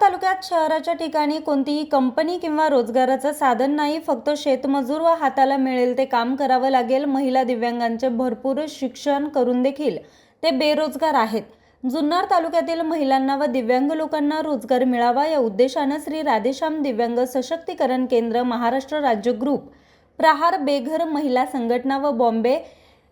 तालुक्यात शहराच्या ठिकाणी कोणतीही कंपनी किंवा रोजगाराचं साधन नाही फक्त शेतमजूर व हाताला मिळेल ते काम करावं लागेल. महिला दिव्यांगांचे भरपूर शिक्षण करून देखील ते बेरोजगार आहेत. जुन्नर तालुक्यातील महिलांना व दिव्यांग लोकांना रोजगार मिळावा या उद्देशानं श्री राधेश्याम दिव्यांग सशक्तीकरण केंद्र महाराष्ट्र राज्य ग्रुप प्रहार बेघर महिला संघटना व Bombay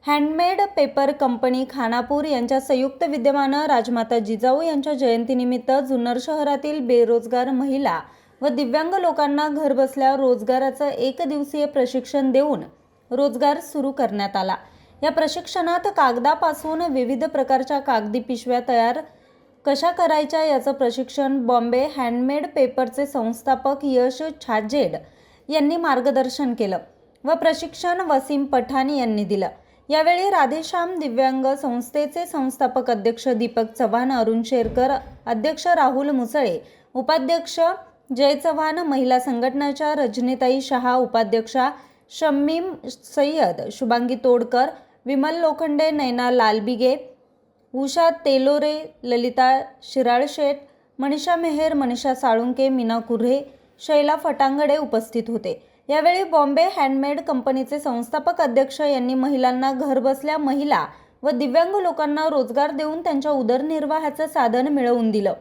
handmade paper company Khanapur यांच्या संयुक्त विद्यमानं राजमाता जिजाऊ यांच्या जयंतीनिमित्त जुन्नर शहरातील बेरोजगार महिला व दिव्यांग लोकांना घरबसल्या रोजगाराचं एक दिवसीय प्रशिक्षण देऊन रोजगार सुरू करण्यात आला. या प्रशिक्षणात कागदापासून विविध प्रकारच्या कागदी पिशव्या तयार कशा करायच्या याचं प्रशिक्षण बॉम्बे हँडमेड पेपरचे संस्थापक यश छाजेड यांनी मार्गदर्शन केलं व प्रशिक्षण वसीम पठाण यांनी दिलं. यावेळी राधेश्याम दिव्यांग संस्थेचे संस्थापक अध्यक्ष दीपक चव्हाण अरुण शेरकर अध्यक्ष राहुल मुसळे उपाध्यक्ष जय चव्हाण महिला संघटनाच्या रजनीताई शहा उपाध्यक्षा शम्मीम सय्यद शुभांगी तोडकर विमल लोखंडे नैना लालबिगे उषा तेलोरे ललिता शिराळशेठ मनीषा मेहेर मनीषा साळुंके मीना कुर्हे शैला फटांगडे उपस्थित होते. यावेळी बॉम्बे हँडमेड कंपनीचे संस्थापक अध्यक्ष यांनी महिलांना घरबसल्या महिला व दिव्यांग लोकांना रोजगार देऊन त्यांच्या उदरनिर्वाहाचं साधन मिळवून दिलं.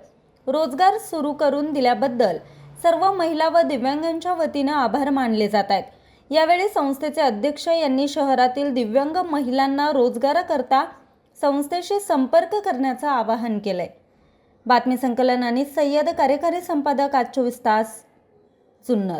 रोजगार सुरू करून दिल्याबद्दल सर्व महिला व दिव्यांगांच्या वतीनं आभार मानले जात आहेत. यावेळी संस्थेचे अध्यक्ष यांनी शहरातील दिव्यांग महिलांना रोजगाराकरता संस्थेशी संपर्क करण्याचं आवाहन केलंय. बातमी संकलन आणि सय्यद कार्यकारी संपादक आज चोवीस तास जुन्नर.